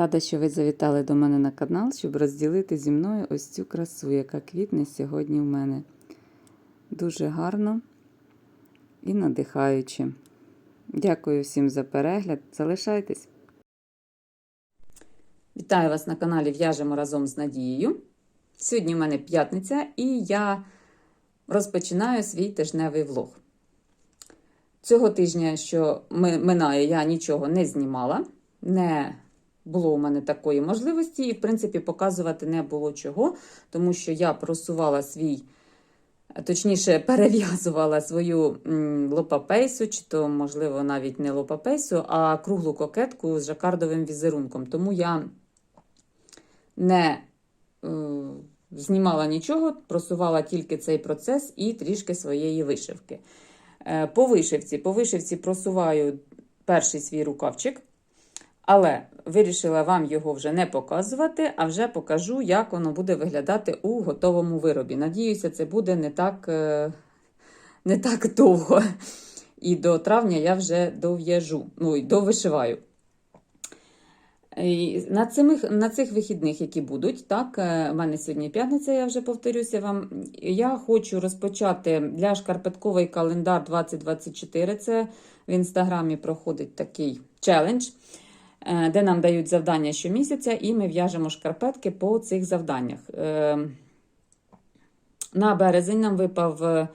Рада, що ви завітали до мене на канал, щоб розділити зі мною ось цю красу, яка квітне сьогодні в мене. Дуже гарно і надихаюче. Дякую всім за перегляд. Залишайтесь. Вітаю вас на каналі В'яжемо разом з Надією. Сьогодні в мене п'ятниця і я розпочинаю свій тижневий влог. Цього тижня, що минає, я нічого не знімала, не було у мене такої можливості, і, в принципі, показувати не було чого, тому що я просувала свій, точніше, перев'язувала свою лопапейсу, чи то, можливо, навіть не лопапейсу, а круглу кокетку з жакардовим візерунком. Тому я не е, знімала нічого, просувала тільки цей процес і трішки своєї вишивки. Е, по вишивці, по вишивці просуваю перший свій рукавчик. Але вирішила вам його вже не показувати, а вже покажу, як воно буде виглядати у готовому виробі. Надіюся, це буде не так е, не так довго. І до травня я вже дов'яжу, ну і довишиваю. І на, цих, на цих вихідних, які будуть, так, е, в мене сьогодні п'ятниця, я вже повторюся вам. Я хочу розпочати для шкарпетковий календар 2024. Це в інстаграмі проходить такий челендж. Е, де нам дають завдання щомісяця, і ми в'яжемо шкарпетки по цих завданнях. Е, на березень нам випав, е,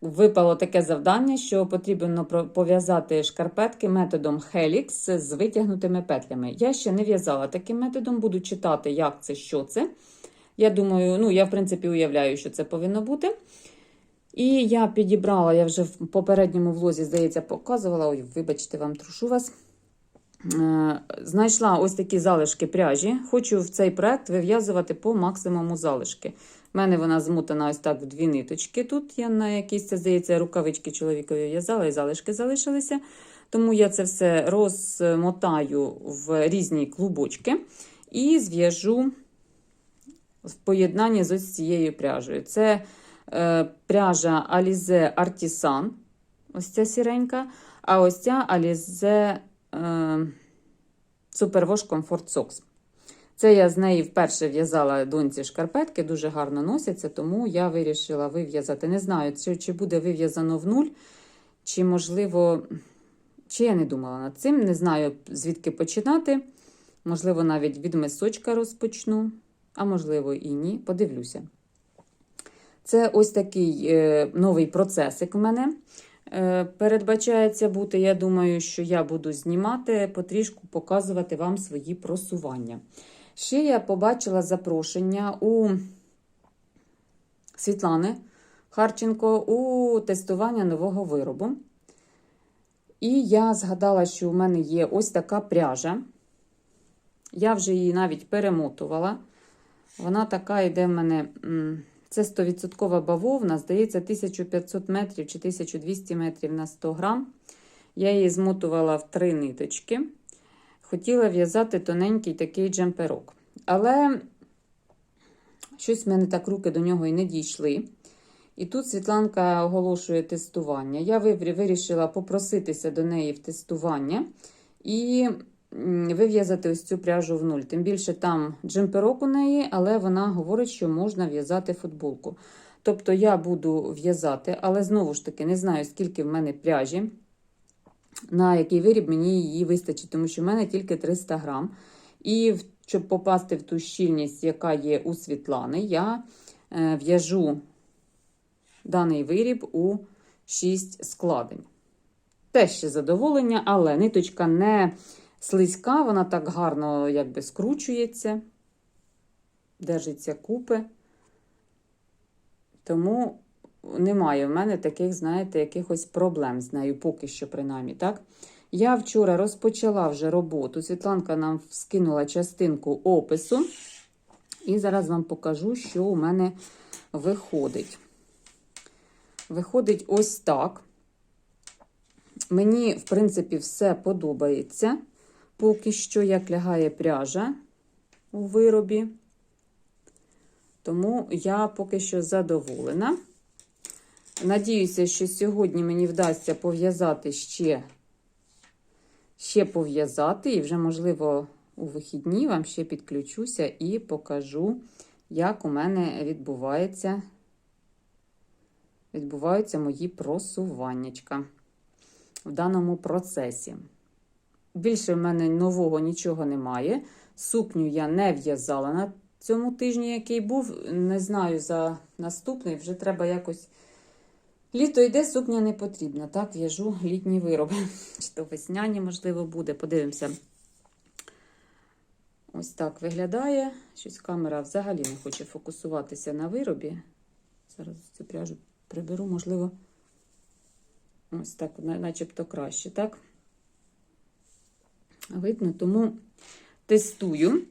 випало таке завдання, що потрібно пов'язати шкарпетки методом Helix з витягнутими петлями. Я ще не в'язала таким методом, буду читати, як це, що це. Я думаю, ну, я, в принципі, уявляю, що це повинно бути. І я підібрала, я вже в попередньому влозі, здається, показувала. Ой, вибачте, вам трушу вас. Е, знайшла ось такі залишки пряжі. Хочу в цей проект вив'язувати по максимуму залишки. У мене вона змутана ось так в дві ниточки. Тут я на якісь, це здається, рукавички чоловікові в'язала і залишки залишилися. Тому я це все розмотаю в різні клубочки і зв'яжу в поєднанні з ось цією пряжею. Це е, пряжа Alize Artisan, ось ця сіренька, а ось ця Alize Superwash Comfort Socks. Це я з неї вперше в'язала доньці шкарпетки, дуже гарно носяться, тому я вирішила вив'язати. Не знаю, чи, буде вив'язано в нуль, чи, можливо, чи я не думала над цим. Не знаю, звідки починати. Можливо, навіть від мисочка розпочну, а можливо, і ні. Подивлюся. Це ось такий е, новий процесик у мене. Е, передбачається бути, я думаю, що я буду знімати, потрішку показувати вам свої просування. Ще я побачила запрошення у Світлани Харченко у тестування нового виробу. І я згадала, що у мене є ось така пряжа. Я вже її навіть перемотувала. Вона така йде в мене. Це 100% бавовна, здається, 1500 метрів чи 1200 метрів на 100 грам. Я її змотувала в три ниточки. Хотіла в'язати тоненький такий джемперок. Але щось в мене так руки до нього і не дійшли. І тут Світланка оголошує тестування. Я вирішила попроситися до неї в тестування. І вив'язати ось цю пряжу в нуль. Тим більше там джемперок у неї, але вона говорить, що можна в'язати футболку. Тобто я буду в'язати, але знову ж таки не знаю, скільки в мене пряжі, на який виріб мені її вистачить, тому що в мене тільки 300 грам. І щоб попасти в ту щільність, яка є у Світлани, я е, в'яжу даний виріб у 6 складень. Те ще задоволення, але ниточка не слизька, вона так гарно якби скручується, держиться купи. Тому немає в мене таких, знаєте, якихось проблем з нею, поки що, принаймні, так? Я вчора розпочала вже роботу. Світланка нам скинула частинку опису. І зараз вам покажу, що у мене виходить. Виходить ось так. Мені, в принципі, все подобається поки що як лягає пряжа у виробі, тому я поки що задоволена. Надіюся, що сьогодні мені вдасться пов'язати ще ще пов'язати, і вже, можливо, у вихідні вам ще підключуся і покажу, як у мене відбувається, відбуваються мої просуваннячка в даному процесі. Більше в мене нового нічого немає. Сукню я не в'язала на цьому тижні, який був. Не знаю за наступний, вже треба якось. Літо йде, сукня не потрібна. Так, в'яжу літні вироби. Чи то весняні, можливо, буде. Подивимося. Ось так виглядає. Щось камера взагалі не хоче фокусуватися на виробі. Зараз цю пряжу приберу, можливо, ось так, начебто краще, так? Видно, тому тестую.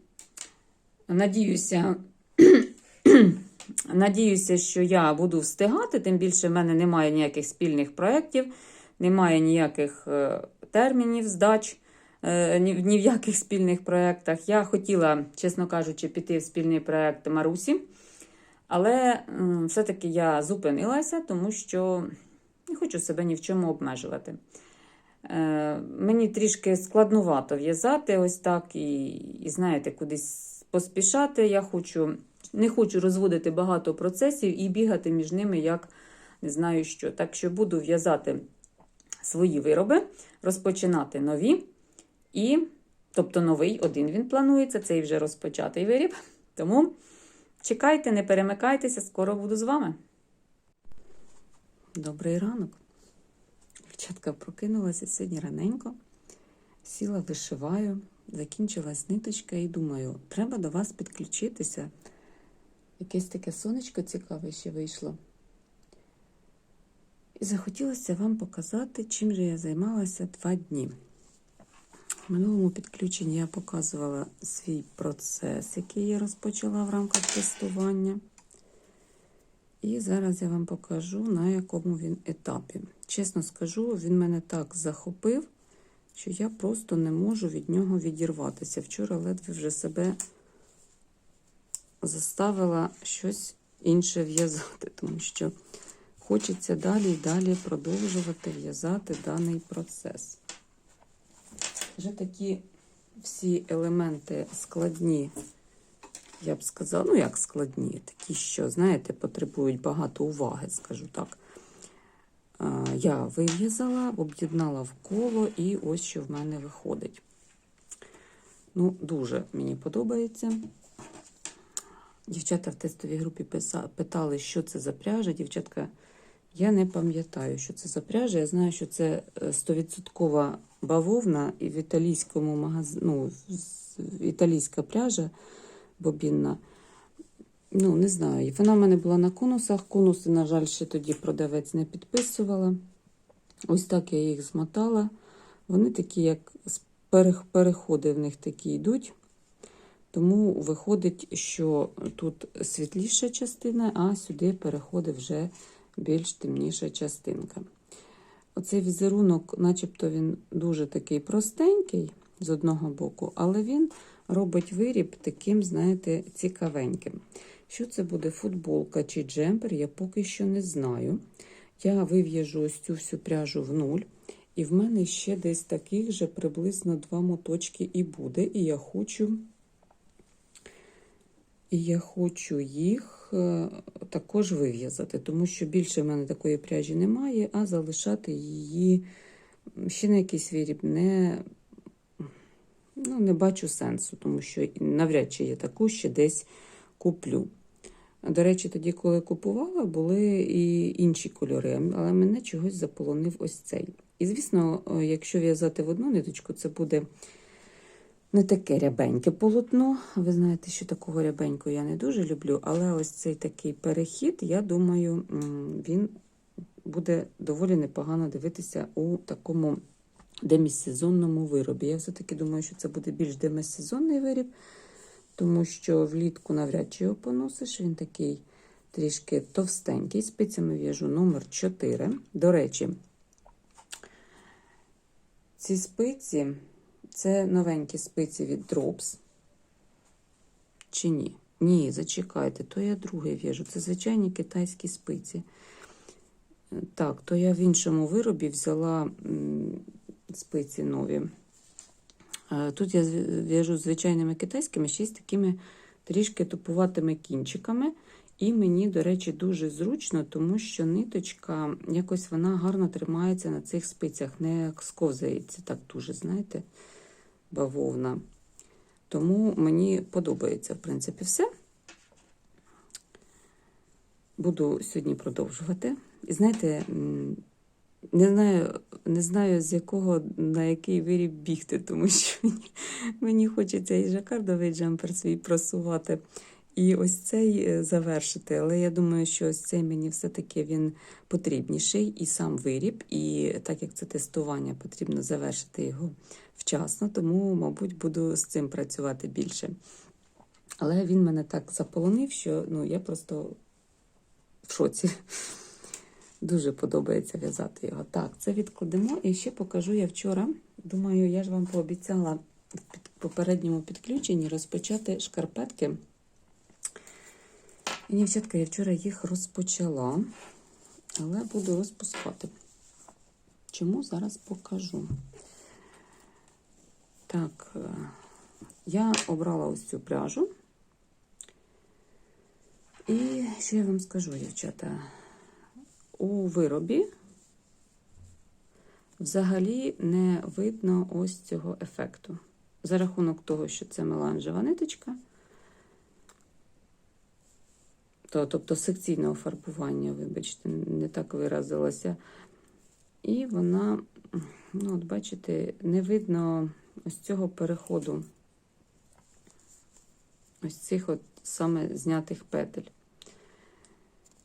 Надіюся, надіюся, що я буду встигати, тим більше в мене немає ніяких спільних проєктів, немає ніяких е, термінів здач е, ні, ні в яких спільних проєктах. Я хотіла, чесно кажучи, піти в спільний проєкт Марусі, але все-таки я зупинилася, тому що не хочу себе ні в чому обмежувати. Е, мені трішки складнувато в'язати ось так і, і знаєте, кудись поспішати. Я хочу, не хочу розводити багато процесів і бігати між ними, як не знаю що. Так що буду в'язати свої вироби, розпочинати нові. І, тобто новий один він планується, цей вже розпочатий виріб. Тому чекайте, не перемикайтеся, скоро буду з вами. Добрий ранок. Дівчатка прокинулася сьогодні раненько, сіла, вишиваю, закінчилась ниточка і думаю, треба до вас підключитися. Якесь таке сонечко цікаве ще вийшло. І захотілося вам показати, чим же я займалася два дні. В минулому підключенні я показувала свій процес, який я розпочала в рамках тестування. І зараз я вам покажу, на якому він етапі. Чесно скажу, він мене так захопив, що я просто не можу від нього відірватися. Вчора ледве вже себе заставила щось інше в'язати, тому що хочеться далі і далі продовжувати в'язати даний процес. Вже такі всі елементи складні я б сказала, ну як складні, такі, що, знаєте, потребують багато уваги, скажу так. Я вив'язала, об'єднала в коло, і ось що в мене виходить. Ну, дуже мені подобається. Дівчата в тестовій групі питали, що це за пряжа. Дівчатка, я не пам'ятаю, що це за пряжа. Я знаю, що це е, 100% бавовна і в італійському магазині, ну, італійська пряжа бобінна. Ну, не знаю. Вона в мене була на конусах. Конуси, на жаль, ще тоді продавець не підписувала. Ось так я їх змотала. Вони такі, як переходи в них такі йдуть. Тому виходить, що тут світліша частина, а сюди переходить вже більш темніша частинка. Оцей візерунок, начебто, він дуже такий простенький з одного боку, але він робить виріб таким, знаєте, цікавеньким. Що це буде футболка чи джемпер, я поки що не знаю. Я вив'яжу ось цю всю пряжу в нуль. І в мене ще десь таких же приблизно два моточки і буде. І я хочу, і я хочу їх е, також вив'язати, тому що більше в мене такої пряжі немає, а залишати її ще на якийсь виріб не, ну, не бачу сенсу, тому що навряд чи я таку ще десь куплю. До речі, тоді, коли купувала, були і інші кольори, але мене чогось заполонив ось цей. І, звісно, якщо в'язати в одну ниточку, це буде не таке рябеньке полотно. Ви знаєте, що такого рябенького я не дуже люблю, але ось цей такий перехід, я думаю, він буде доволі непогано дивитися у такому демісезонному виробі. Я все-таки думаю, що це буде більш демісезонний виріб, тому що влітку навряд чи його поносиш. Він такий трішки товстенький. Спицями в'яжу номер 4. До речі, ці спиці це новенькі спиці від Drops. Чи ні? Ні, зачекайте, то я другий в'яжу. Це звичайні китайські спиці. Так, то я в іншому виробі взяла спиці нові. Е, Тут я в'яжу звичайними китайськими, ще й з такими трішки тупуватими кінчиками. І мені, до речі, дуже зручно, тому що ниточка якось вона гарно тримається на цих спицях, не сковзається так дуже, знаєте, бавовна. Тому мені подобається, в принципі, все. Буду сьогодні продовжувати. І знаєте, не знаю, не знаю, з якого на який виріб бігти, тому що мені, мені хочеться і жакардовий джемпер свій просувати, і ось цей е, завершити. Але я думаю, що ось цей мені все-таки він потрібніший, і сам виріб, і так як це тестування, потрібно завершити його вчасно, тому, мабуть, буду з цим працювати більше. Але він мене так заполонив, що ну, я просто в шоці. Дуже подобається в'язати його. Так, це відкладемо. І ще покажу я вчора. Думаю, я ж вам пообіцяла в попередньому підключенні розпочати шкарпетки. І, дівчатка, я вчора їх розпочала, але буду розпускати. Чому зараз покажу? Так, е, я обрала ось цю пряжу. І що я вам скажу, дівчата? У виробі взагалі не видно ось цього ефекту. За рахунок того, що це меланжева ниточка, то, тобто секційного фарбування, вибачте, не так виразилася. І вона, ну, от бачите, не видно ось цього переходу, ось цих от саме знятих петель.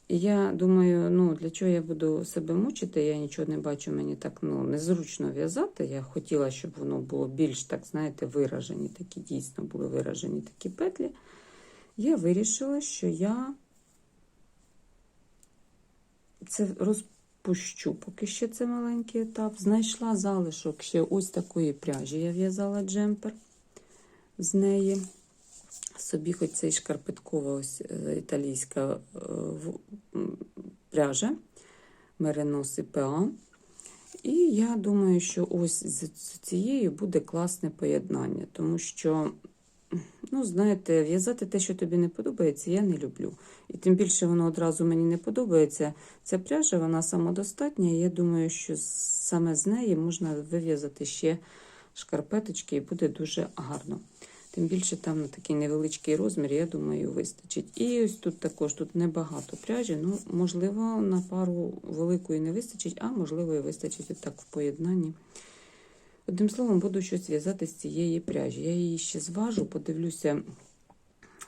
І я думаю, ну для чого я буду себе мучити? Я нічого не бачу, мені так ну, незручно в'язати. Я хотіла, щоб воно було більш, так, знаєте, виражені, такі дійсно були виражені такі петлі. Я вирішила, що я це розпущу, поки ще це маленький етап. Знайшла залишок ще ось такої пряжі. Я в'язала джемпер з неї собі хоч цей шкарпеткова ось е, італійська е, пряжа Мериноси ПА. І я думаю, що ось з цією буде класне поєднання, тому що, ну, знаєте, в'язати те, що тобі не подобається, я не люблю. І тим більше воно одразу мені не подобається. Ця пряжа, вона самодостатня, і я думаю, що саме з неї можна вив'язати ще шкарпеточки, і буде дуже гарно. Тим більше там на такий невеличкий розмір, я думаю, вистачить. І ось тут також тут небагато пряжі. Ну, можливо, на пару великої не вистачить, а можливо, і вистачить отак в поєднанні. Одним словом, буду щось в'язати з цієї пряжі. Я її ще зважу, подивлюся,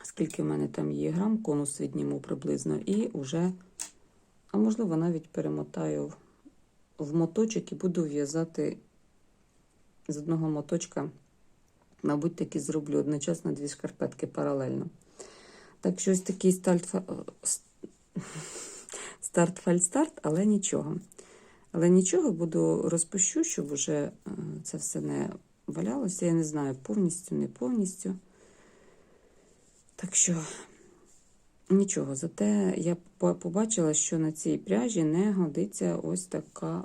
скільки в мене там є грам, конус відніму приблизно, і вже, а можливо, навіть перемотаю в- моточок і буду в'язати з одного моточка. Мабуть, таки зроблю одночасно дві шкарпетки паралельно. Так що ось такий старт, старт фальстарт, але нічого. Але нічого, буду розпущу, щоб уже е, це все не валялося. Я не знаю, повністю, не повністю. Так що, нічого. Зате я побачила, що на цій пряжі не годиться ось, така,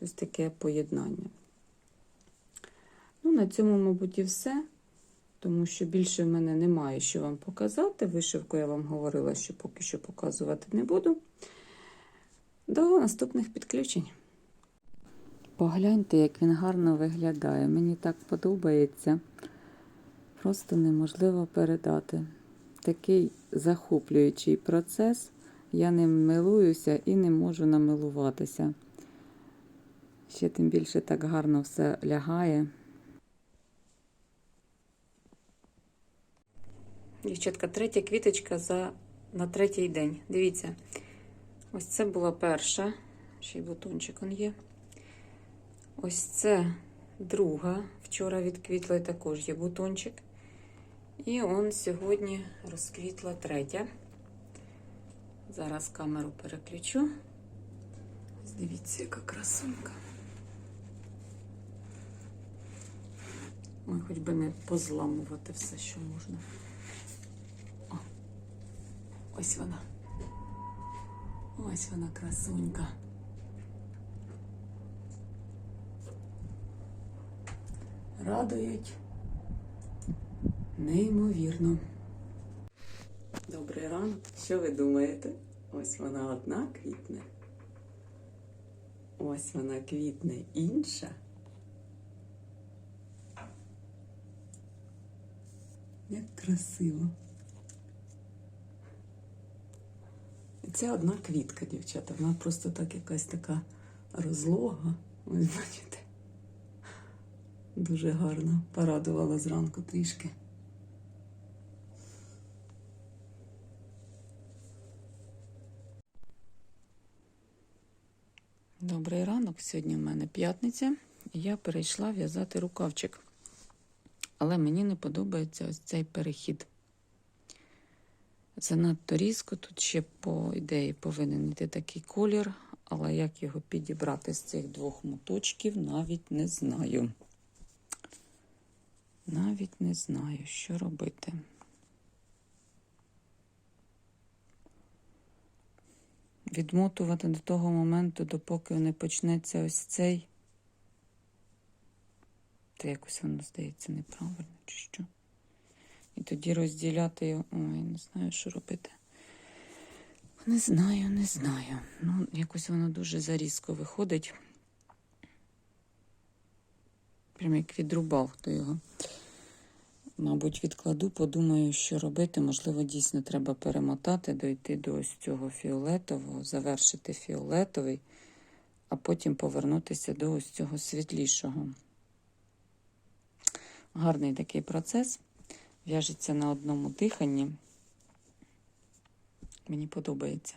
ось таке поєднання. Ну, на цьому, мабуть, і все. Тому що більше в мене немає що вам показати. Вишивку я вам говорила, що поки що показувати не буду. До наступних підключень. Погляньте, як він гарно виглядає. Мені так подобається. Просто неможливо передати. Такий захоплюючий процес. Я ним милуюся і не можу намилуватися. Ще тим більше так гарно все лягає. Дівчатка, третя квіточка за, на третій день. Дивіться, ось це була перша, ще й бутончик он є. Ось це друга. Вчора відквітла і також є бутончик. І он сьогодні розквітла третя. Зараз камеру переключу. Дивіться, яка красунька. Ой, хоч би не позламувати все, що можна. Ось вона. Ось вона красунька. радують неймовірно. Добрий ранок. Що ви думаєте? Ось вона одна квітне. Ось вона квітне інша. Як красиво. І це одна квітка, дівчата. Вона просто так якась така розлога. Ось бачите. Дуже гарно. Порадувала зранку трішки. Добрий ранок. Сьогодні в мене п'ятниця, і я перейшла в'язати рукавчик. Але мені не подобається ось цей перехід. Занадто різко. Тут ще, по ідеї, повинен йти такий колір, але як його підібрати з цих двох моточків, навіть не знаю. Навіть не знаю, що робити. Відмотувати до того моменту, допоки не почнеться ось цей. Та якось воно здається неправильно, чи що. І тоді розділяти його. Ой, не знаю, що робити. Не знаю, не знаю. Ну, якось воно дуже зарізко виходить. Прям як відрубав хто його. Мабуть, відкладу, подумаю, що робити. Можливо, дійсно треба перемотати, дойти до ось цього фіолетового, завершити фіолетовий, а потім повернутися до ось цього світлішого. Гарний такий процес. В'яжеться на одному диханні. Мені подобається.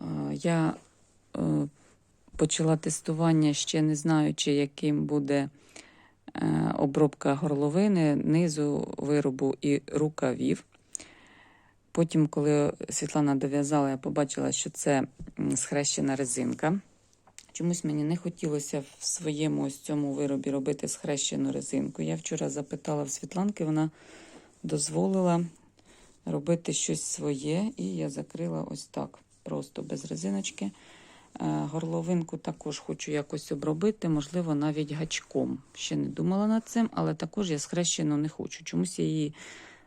Е, Я е, почала тестування, ще не знаючи, яким буде е, обробка горловини, низу виробу і рукавів. Потім, коли Світлана дов'язала, я побачила, що це схрещена резинка. Чомусь мені не хотілося в своєму ось цьому виробі робити схрещену резинку. Я вчора запитала в Світланки, вона дозволила робити щось своє, і я закрила ось так, просто без резиночки. Е, Горловинку також хочу якось обробити, можливо, навіть гачком. Ще не думала над цим, але також я схрещену не хочу. Чомусь я її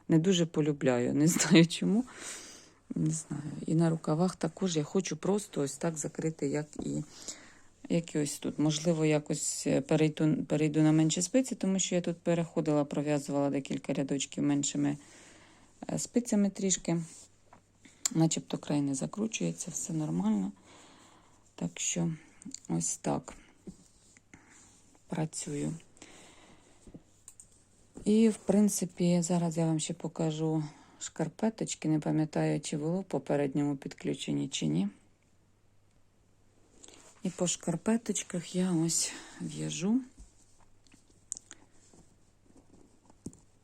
не дуже полюбляю. Не знаю чому. Не знаю. І на рукавах також я хочу просто ось так закрити, як і, як і ось тут. Можливо, якось е, перейду, перейду на менші спиці, тому що я тут переходила, пров'язувала декілька рядочків меншими е, спицями трішки. Начебто край не закручується, все нормально. Так що ось так працюю. І, в принципі, зараз я вам ще покажу шкарпеточки. Не пам'ятаю, чи було в попередньому підключенні, чи ні. І по шкарпеточках я ось в'яжу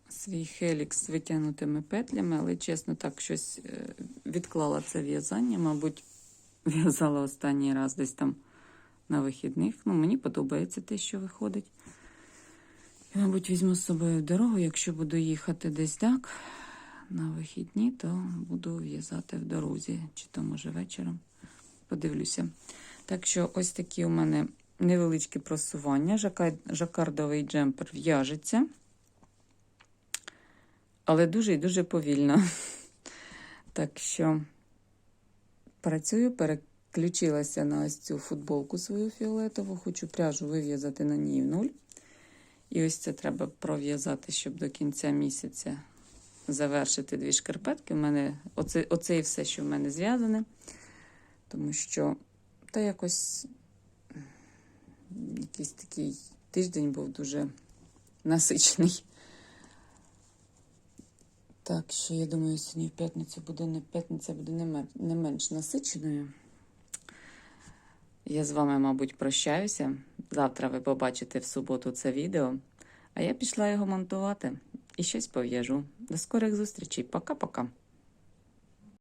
свій хелікс з витягнутими петлями, але, чесно, так щось е, відклала це в'язання. Мабуть, в'язала останній раз десь там на вихідних. Ну, мені подобається те, що виходить. Я, мабуть, візьму з собою в дорогу, якщо буду їхати десь так на вихідні, то буду в'язати в дорозі, чи то може вечором. Подивлюся. Так що ось такі у мене невеличкі просування. Жакардовий джемпер в'яжеться, але дуже і дуже повільно. Так що працюю, переключилася на ось цю футболку свою фіолетову. Хочу пряжу вив'язати на ній в нуль. І ось це треба пров'язати, щоб до кінця місяця завершити дві шкарпетки. У мене оце, оце і все, що в мене зв'язане. Тому що та якось якийсь такий тиждень був дуже насичений. Так що я думаю, сьогодні в п'ятницю буде не п'ятниця буде не, не менш насиченою. Я з вами, мабуть, прощаюся. Завтра ви побачите в суботу це відео. А я пішла його монтувати і щось пов'яжу. До скорих зустрічей. Пока-пока.